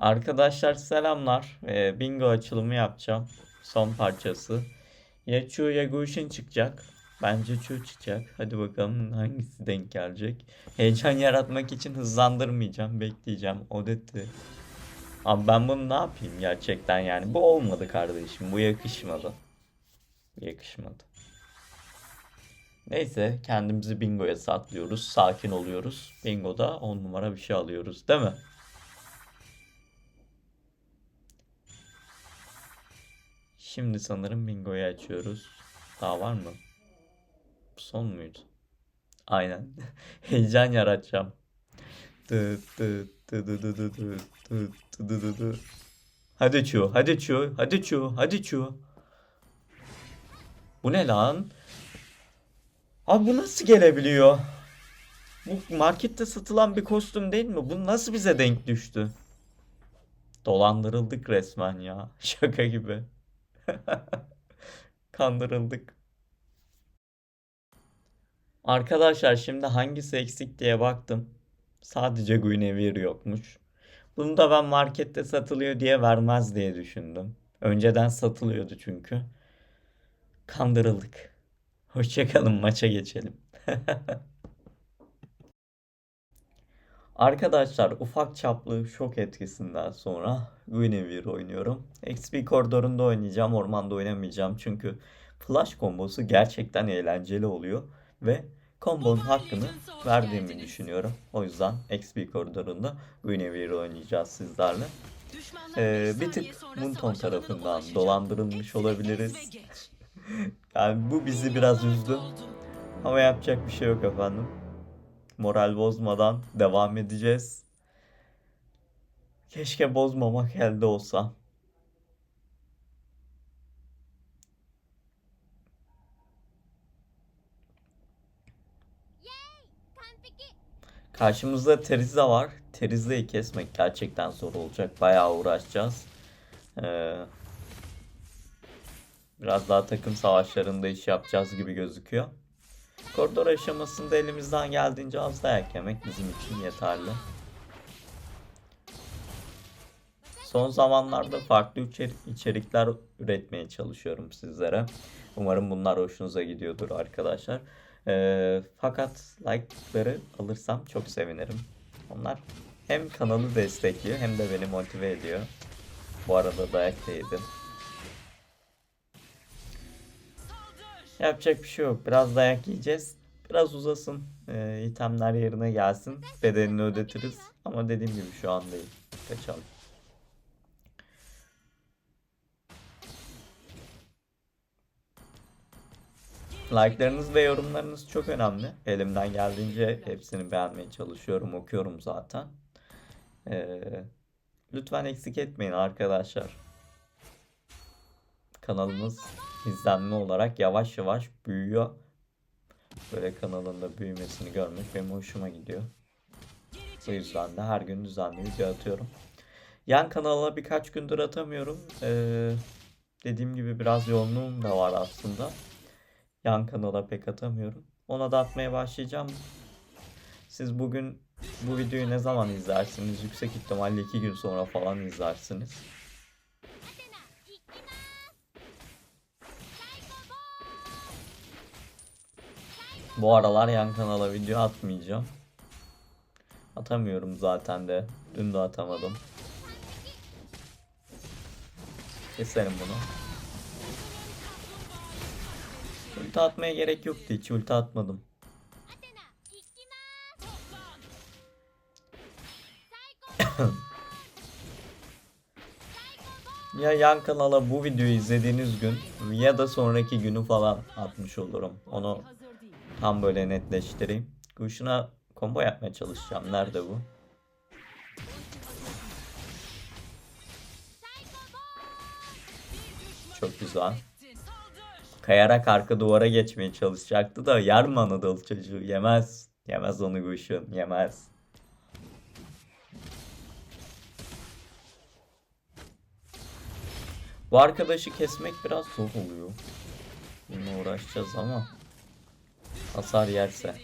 Arkadaşlar selamlar. Ee, bingo açılımı yapacağım. Son parçası. Ya Chu ya Gush'in çıkacak. Bence Chu çıkacak. Hadi bakalım hangisi denk gelecek. Heyecan yaratmak için hızlandırmayacağım. Bekleyeceğim. Odette. Abi ben bunu ne yapayım gerçekten yani. Bu olmadı kardeşim. Bu yakışmadı. Yakışmadı. Neyse kendimizi bingoya saklıyoruz. Sakin oluyoruz. Bingoda 10 numara bir şey alıyoruz değil mi? Şimdi sanırım bingoyu açıyoruz. Daha var mı? Son muydu? Aynen. Heyecan yaratacağım. Hadi çu, hadi çu, hadi çu, hadi çu. Bu ne lan? Abi bu nasıl gelebiliyor? Bu markette satılan bir kostüm değil mi? Bu nasıl bize denk düştü? Dolandırıldık resmen ya. Şaka gibi. Kandırıldık. Arkadaşlar şimdi hangisi eksik diye baktım. Sadece Guinevere yokmuş. Bunu da ben markette satılıyor diye vermez diye düşündüm. Önceden satılıyordu çünkü. Kandırıldık. Hoşçakalın maça geçelim. Arkadaşlar ufak çaplı şok etkisinden sonra Guinevere oynuyorum. XP koridorunda oynayacağım, ormanda oynamayacağım çünkü flash kombosu gerçekten eğlenceli oluyor ve kombonun hakkını verdiğimi düşünüyorum. O yüzden XP koridorunda Guinevere oynayacağız sizlerle. Ee, bir tık Munton tarafından dolandırılmış olabiliriz. Yani bu bizi biraz üzdü ama yapacak bir şey yok efendim. Moral bozmadan devam edeceğiz. Keşke bozmamak elde olsa. Karşımızda Terizla var. Terizla'yı kesmek gerçekten zor olacak. Bayağı uğraşacağız. Ee, biraz daha takım savaşlarında iş yapacağız gibi gözüküyor. Koridor aşamasında elimizden geldiğince az dayak yemek bizim için yeterli. Son zamanlarda farklı içerik, içerikler üretmeye çalışıyorum sizlere. Umarım bunlar hoşunuza gidiyordur arkadaşlar. Ee, fakat like'ları alırsam çok sevinirim. Onlar hem kanalı destekliyor hem de beni motive ediyor. Bu arada dayak da yedim. Yapacak bir şey yok. Biraz dayak yiyeceğiz. Biraz uzasın. Ee, itemler yerine gelsin. Bedelini ödetiriz. Ama dediğim gibi şu an değil. Kaçalım. Like'larınız ve yorumlarınız çok önemli. Elimden geldiğince hepsini beğenmeye çalışıyorum. Okuyorum zaten. Ee, lütfen eksik etmeyin arkadaşlar. Kanalımız izlenme olarak yavaş yavaş büyüyor. Böyle kanalında büyümesini görmek benim hoşuma gidiyor. O yüzden de her gün düzenli video atıyorum. Yan kanala birkaç gündür atamıyorum. Ee, dediğim gibi biraz yoğunluğum da var aslında. Yan kanala pek atamıyorum. Ona da atmaya başlayacağım. Siz bugün bu videoyu ne zaman izlersiniz? Yüksek ihtimalle iki gün sonra falan izlersiniz. Bu aralar yan kanala video atmayacağım. Atamıyorum zaten de. Dün de atamadım. Keserim bunu. Ulti atmaya gerek yoktu hiç ulti atmadım. ya yan kanala bu videoyu izlediğiniz gün ya da sonraki günü falan atmış olurum. Onu tam böyle netleştireyim. Kuşuna combo yapmaya çalışacağım. Nerede bu? Çok güzel. Kayarak arka duvara geçmeye çalışacaktı da yer mi Anadolu çocuğu? Yemez. Yemez onu kuşun. Yemez. Bu arkadaşı kesmek biraz zor oluyor. Yine uğraşacağız ama hasar yerse.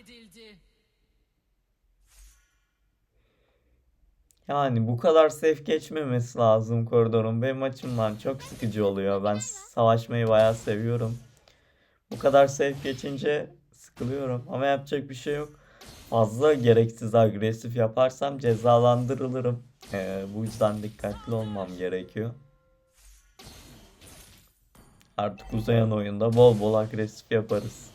Katledildi. Yani bu kadar safe geçmemesi lazım koridorun. Benim açımdan çok sıkıcı oluyor. Ben savaşmayı bayağı seviyorum. Bu kadar safe geçince sıkılıyorum. Ama yapacak bir şey yok. Fazla gereksiz agresif yaparsam cezalandırılırım. Ee, bu yüzden dikkatli olmam gerekiyor. Artık uzayan oyunda bol bol agresif yaparız.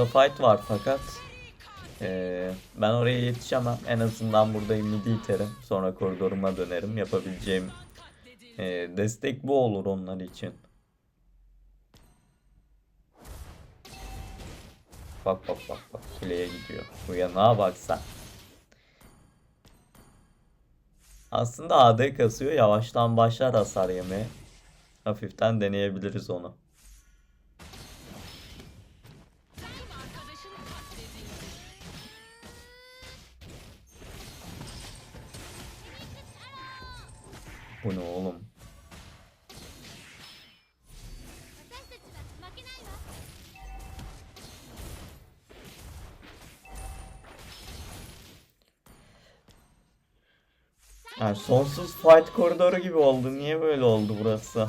Topta fight var fakat ee, ben oraya yetişemem. En azından burada midi iterim. Sonra koridoruma dönerim. Yapabileceğim ee, destek bu olur onlar için. Bak bak bak bak kuleye gidiyor. Uyanağa bak sen. Aslında AD kasıyor. Yavaştan başlar hasar yemeye. Hafiften deneyebiliriz onu. Bu ne oğlum? Yani sonsuz fight koridoru gibi oldu. Niye böyle oldu burası?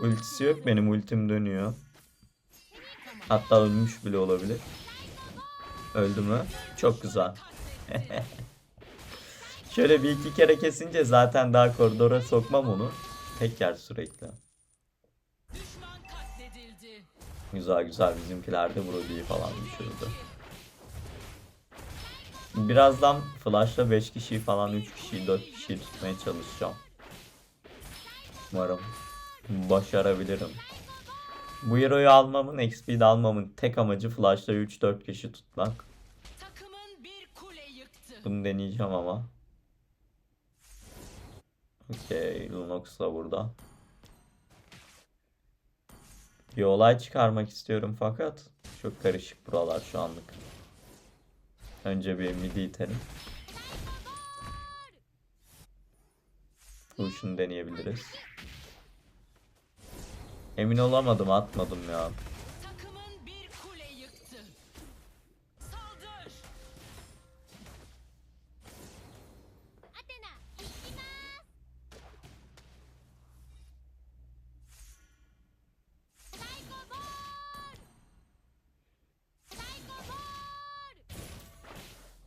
Ultisi yok benim ultim dönüyor. Hatta ölmüş bile olabilir. Öldü mü? Çok güzel. Şöyle bir iki kere kesince zaten daha koridora sokmam onu. Tek yer sürekli. Güzel güzel bizimkiler de Brody'yi falan düşürdü. Birazdan Flash'la 5 kişiyi falan 3 kişiyi 4 kişiyi tutmaya çalışacağım. Umarım başarabilirim. Bu hero'yu almamın, XP'de almamın tek amacı Flash'la 3-4 kişi tutmak. Bunu deneyeceğim ama. Okey, Lunox da burada. Bir olay çıkarmak istiyorum fakat çok karışık buralar şu anlık. Önce bir midi itelim. Fusion'u deneyebiliriz. Emin olamadım atmadım ya.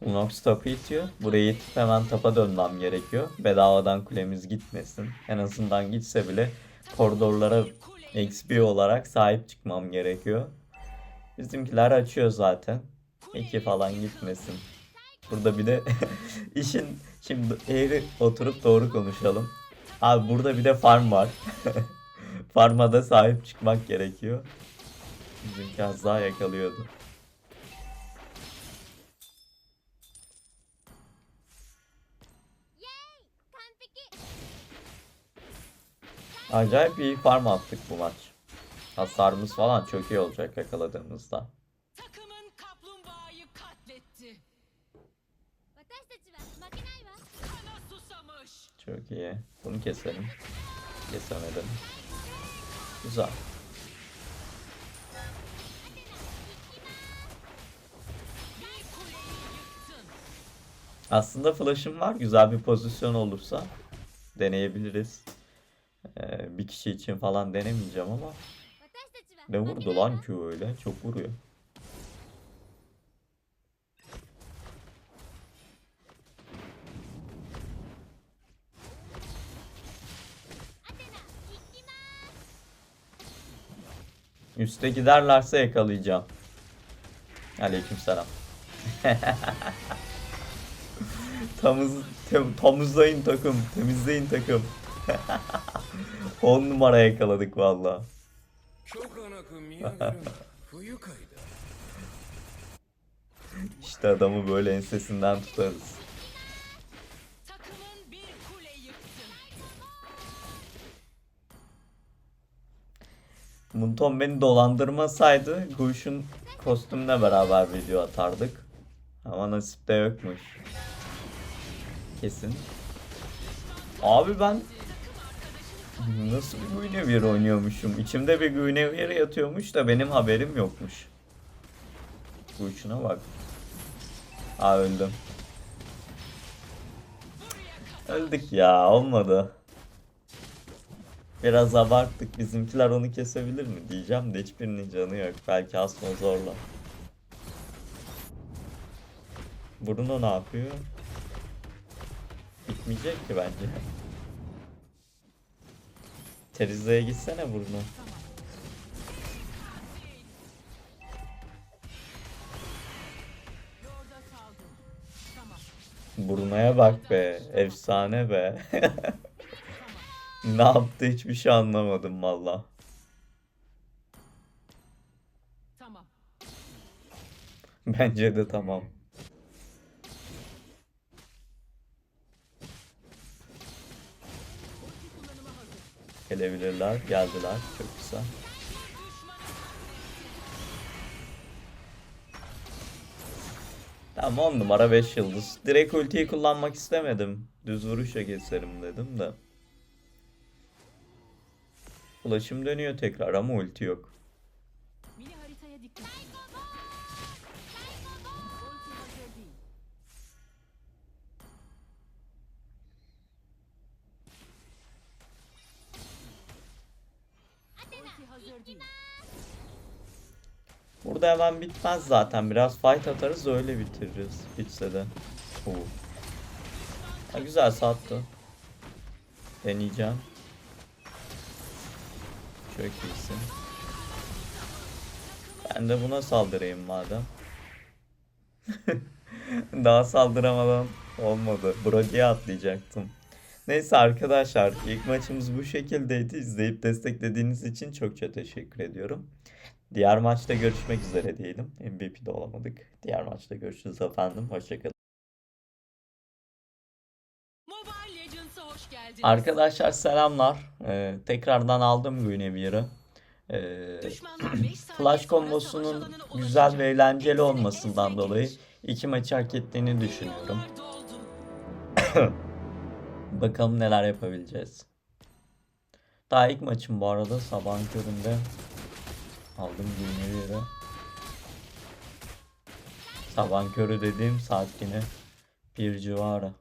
ール Lunox tapu itiyor. Buraya yetip hemen tapa dönmem gerekiyor. Bedavadan kulemiz gitmesin. En azından gitse bile koridorlara. XP olarak sahip çıkmam gerekiyor. Bizimkiler açıyor zaten. İki falan gitmesin. Burada bir de işin şimdi eğri oturup doğru konuşalım. Abi burada bir de farm var. Farma da sahip çıkmak gerekiyor. Bizimki az daha yakalıyordu. Acayip bir farm attık bu maç. Hasarımız falan çok iyi olacak yakaladığımızda. Çok iyi. Bunu keselim. Kesemedim. Güzel. Aslında flash'ım var. Güzel bir pozisyon olursa deneyebiliriz. Ee, bir kişi için falan denemeyeceğim ama. Ne vurdu lan Q öyle? Çok vuruyor. Üste giderlerse yakalayacağım. Aleykümselam. Tamız, tem, tamızlayın takım, temizleyin takım. 10 numara yakaladık valla. işte adamı böyle ensesinden tutarız. Munton beni dolandırmasaydı Guş'un kostümle beraber video atardık. Ama nasipte yokmuş. Kesin. Abi ben nasıl bir Guinevere oynuyormuşum? İçimde bir Guinevere yatıyormuş da benim haberim yokmuş. Gush'una bak. Aa öldüm. Öldük ya olmadı. Biraz abarttık. Bizimkiler onu kesebilir mi diyeceğim de hiçbirinin canı yok. Belki asma zorla. Bruno ne yapıyor? Bitmeyecek ki bence. Teriza'ya gitsene Bruno. Bruno'ya bak be. Efsane be. ne yaptı hiçbir şey anlamadım valla. Bence de tamam. Gelebilirler. Geldiler. Çok güzel. Tamam 10 numara 5 yıldız. Direkt ultiyi kullanmak istemedim. Düz vuruşa keserim dedim de. Ulaşım dönüyor tekrar ama ulti yok. Burada hemen bitmez zaten. Biraz fight atarız öyle bitiririz. Bitse de. Oo. Ha, güzel sattı. Deneyeceğim. Çok iyisin. Ben de buna saldırayım madem. Daha saldıramadan olmadı. Brody'ye atlayacaktım. Neyse arkadaşlar ilk maçımız bu şekildeydi. İzleyip desteklediğiniz için çokça teşekkür ediyorum. Diğer maçta görüşmek üzere diyelim. MVP'de olamadık. Diğer maçta görüşürüz efendim. Hoşçakalın. Arkadaşlar selamlar. Ee, tekrardan aldım. Ee, Düşmanlar beş saniye Flash kombos'unun güzel ve eğlenceli olmasından dolayı iki maçı hak ettiğini düşünüyorum. Bakalım neler yapabileceğiz. Daha ilk maçım bu arada sabahın köründe Aldım günleri yere. Sabah körü dediğim saat yine bir civarı.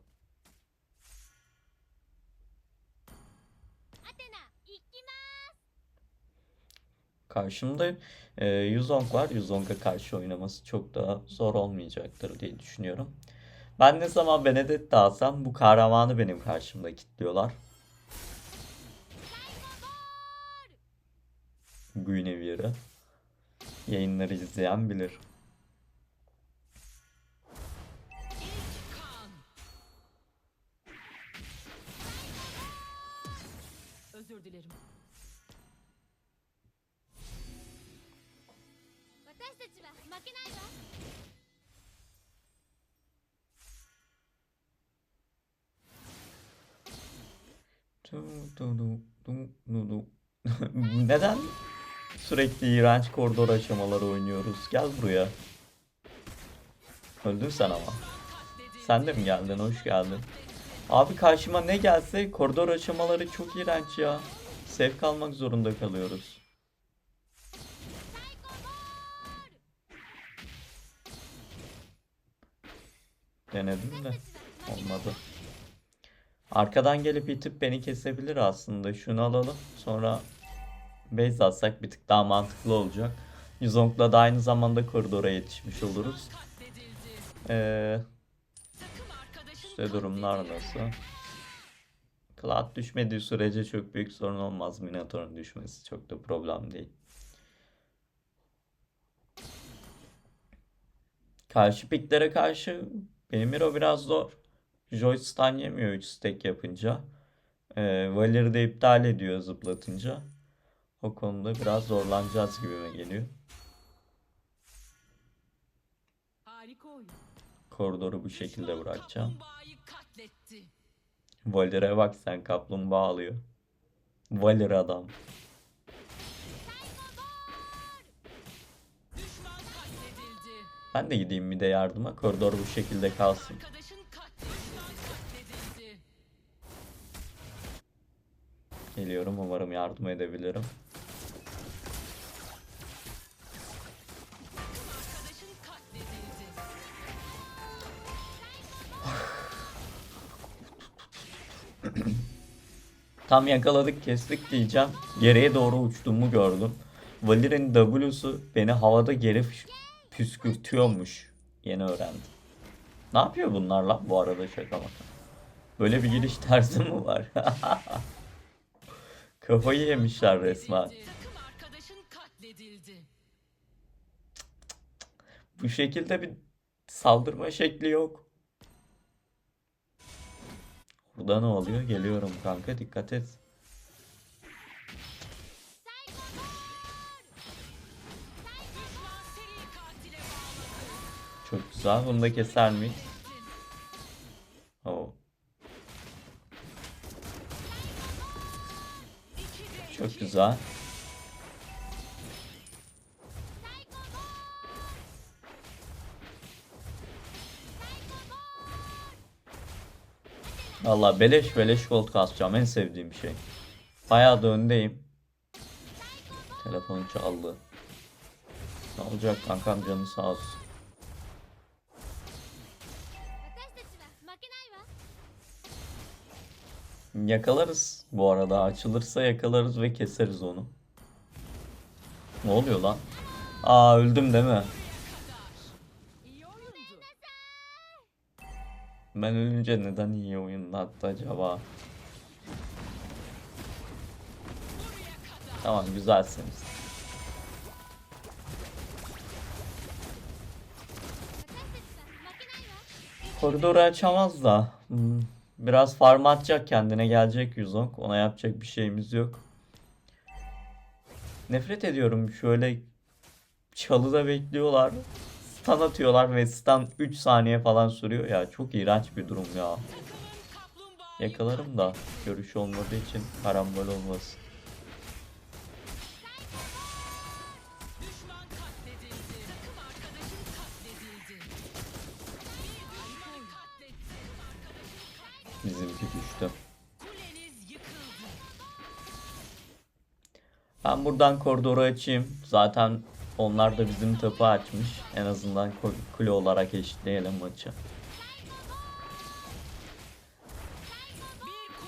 Karşımda e, 110 var. 110'a karşı oynaması çok daha zor olmayacaktır diye düşünüyorum. Ben ne zaman Benedetta alsam bu kahramanı benim karşımda kilitliyorlar. Guinevere'ı yayınları izleyen bilir. Özür dilerim. Neden? Sürekli iğrenç koridor aşamaları oynuyoruz? Gel buraya. Öldün sen ama. Sen de mi geldin? Hoş geldin. Abi karşıma ne gelse koridor aşamaları çok iğrenç ya. Sevk almak zorunda kalıyoruz. Denedim de olmadı. Arkadan gelip itip beni kesebilir aslında. Şunu alalım. Sonra base atsak bir tık daha mantıklı olacak. Yuzong'la da aynı zamanda koridora yetişmiş oluruz. Ee, işte durumlar nasıl? Cloud düşmediği sürece çok büyük sorun olmaz. Minotaur'un düşmesi çok da problem değil. Karşı piklere karşı benim hero biraz zor. Joy stun yemiyor 3 stack yapınca. Ee, Valeri de iptal ediyor zıplatınca. O konuda biraz zorlanacağız gibime geliyor. Koridoru bu şekilde bırakacağım. Valer'e bak sen kaplumbağa alıyor. Valer adam. Ben de gideyim bir de yardıma. Koridor bu şekilde kalsın. Geliyorum umarım yardım edebilirim. Tam yakaladık kestik diyeceğim. Geriye doğru uçtuğumu gördüm. Valir'in W'su beni havada geri püs- püskürtüyormuş. Yeni öğrendim. Ne yapıyor bunlar lan bu arada şaka maka. Böyle bir giriş tarzı mı var? Kafayı yemişler resmen. Bu şekilde bir saldırma şekli yok. Burada ne oluyor? Geliyorum kanka dikkat et. Çok güzel. Bunu da keser. İki de Çok güzel. Valla beleş beleş gold kasacağım en sevdiğim şey. Bayağı da öndeyim. Telefonu çaldı. Ne olacak kankam canı sağ olsun. Yakalarız bu arada. Açılırsa yakalarız ve keseriz onu. Ne oluyor lan? Aa öldüm değil mi? Ben ölünce neden iyi oyunlattı acaba? Tamam güzelsiniz. Koridoru açamaz da. Hmm, biraz farm atacak kendine gelecek Yuzong. Ona yapacak bir şeyimiz yok. Nefret ediyorum şöyle çalıda bekliyorlar. Stun atıyorlar ve stun 3 saniye falan sürüyor ya. Çok iğrenç bir durum ya. Yakalarım da görüş olmadığı için karambol katledildi. Bizimki düştü. Ben buradan koridoru açayım. Zaten onlar da bizim topu açmış. En azından kule olarak eşitleyelim maçı.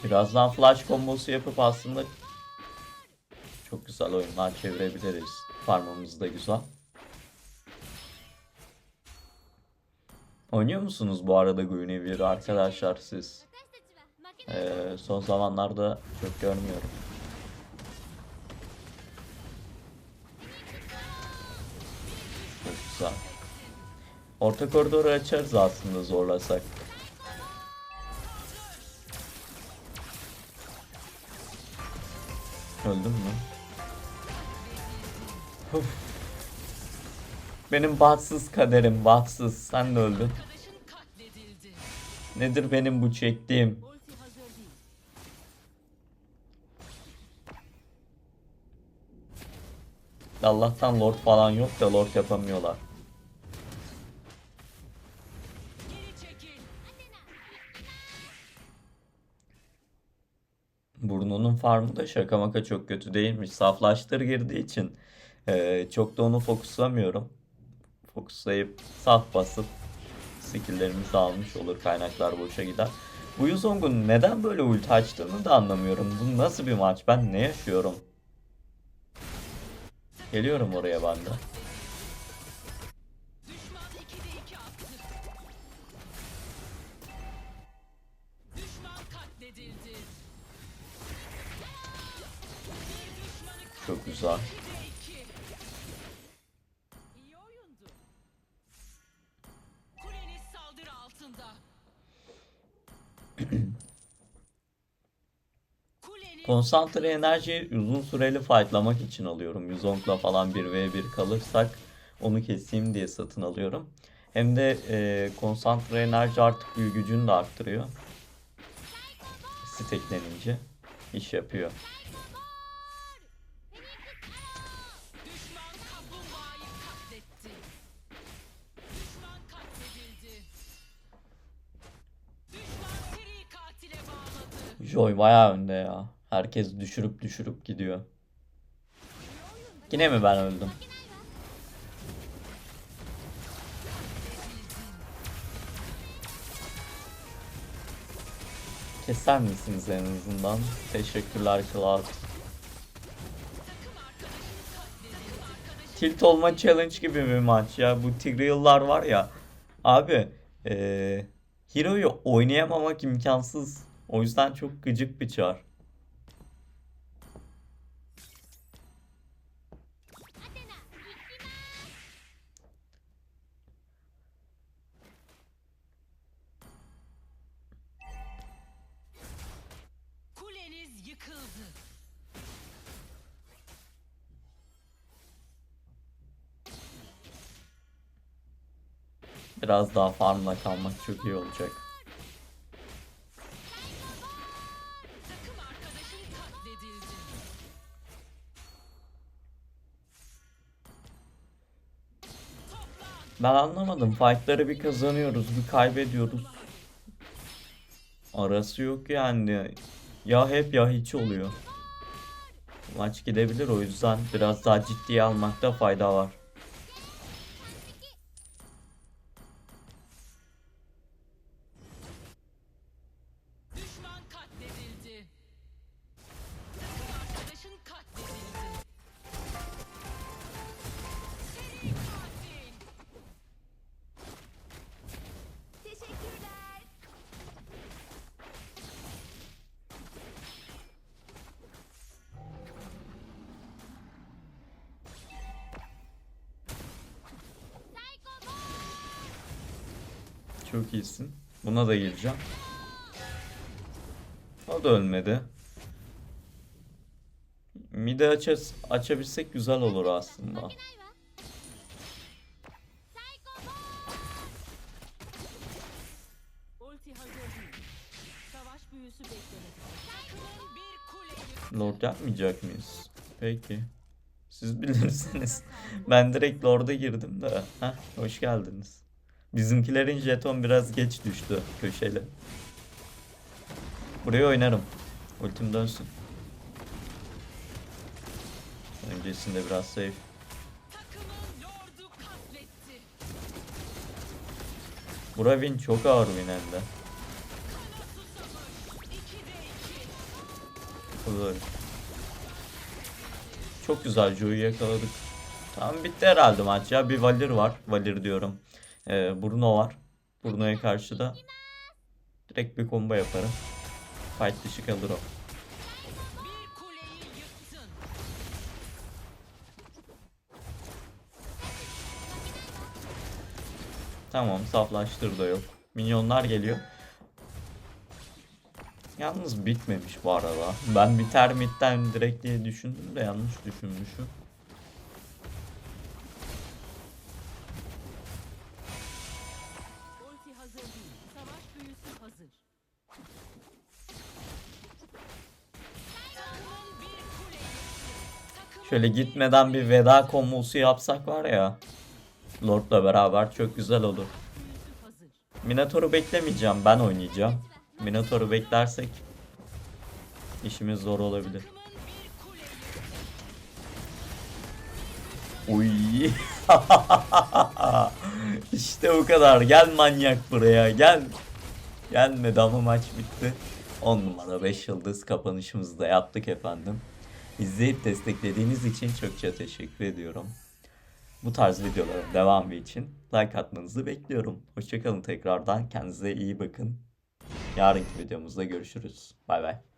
Birazdan flash kombosu yapıp aslında çok güzel oyunlar çevirebiliriz. Farmamız da güzel. Oynuyor musunuz bu arada Guinevere arkadaşlar siz? Ee, son zamanlarda çok görmüyorum. Güzel. Orta koridoru açarız aslında zorlasak. Öldüm mü? Uf. Benim bahtsız kaderim, bahtsız. Sen de öldün. Nedir benim bu çektiğim? Allah'tan lord falan yok da lord yapamıyorlar. Farmı da şaka maka çok kötü değilmiş. Saflaştır girdiği için eee, çok da onu fokuslamıyorum. Fokuslayıp saf basıp skilllerimizi almış olur kaynaklar boşa gider. Bu Yuzong'un neden böyle ulti açtığını da anlamıyorum. Bu nasıl bir maç? Ben ne yaşıyorum? Geliyorum oraya ben de. Kuleniz Konsantre enerjiyi uzun süreli fightlamak için alıyorum. Yuzong'la falan 1v1 kalırsak onu keseyim diye satın alıyorum. Hem de e, konsantre enerji artık büyü gücünü de arttırıyor. Steklenince iş yapıyor. Joy bayağı önde ya. Herkes düşürüp düşürüp gidiyor. Yine mi ben öldüm? Keser misiniz en azından? Teşekkürler Cloud. Tilt olma challenge gibi bir maç ya. Bu Tigreal'lar var ya. Abi eee Hero'yu oynayamamak imkansız. O yüzden çok gıcık bir çar. Kuleniz yıkıldı. Biraz daha farmla kalmak çok iyi olacak. Ben anlamadım. Fight'ları bir kazanıyoruz, bir kaybediyoruz. Arası yok yani. Ya hep ya hiç oluyor. Maç gidebilir o yüzden biraz daha ciddiye almakta fayda var. O da ölmedi. Mide açar, açabilsek güzel olur aslında. Lord yapmayacak mıyız? Peki. Siz bilirsiniz. ben direkt Lord'a girdim de. Heh, hoş geldiniz. Bizimkilerin jeton biraz geç düştü köşeli. Buraya oynarım. Ultim dönsün. Öncesinde biraz safe. Bura win çok ağır win hem de. Kana susamış. 2'de 2. Olur. Çok güzel Joe'yu yakaladık. Tamam bitti herhalde maç ya. Bir Valir var. Valir diyorum. Ee, Bruno var. Bruno'ya karşı da direkt bir combo yaparım. Fight dışı kalır o. Tamam saflaştır da yok. Minyonlar geliyor. Yalnız bitmemiş bu arada. Ben biter midden direkt diye düşündüm de yanlış düşünmüşüm. Şöyle gitmeden bir veda kombosu yapsak var ya. Lord'la beraber çok güzel olur. Minotaur'u beklemeyeceğim. Ben oynayacağım. Minotaur'u beklersek işimiz zor olabilir. Uy. işte bu kadar. Gel manyak buraya. Gel. Gelmedi ama maç bitti. 10 numara 5 yıldız kapanışımızı da yaptık efendim. İzleyip desteklediğiniz için çokça teşekkür ediyorum. Bu tarz videoların devamı için like atmanızı bekliyorum. Hoşçakalın tekrardan. Kendinize iyi bakın. Yarınki videomuzda görüşürüz. Bay bay.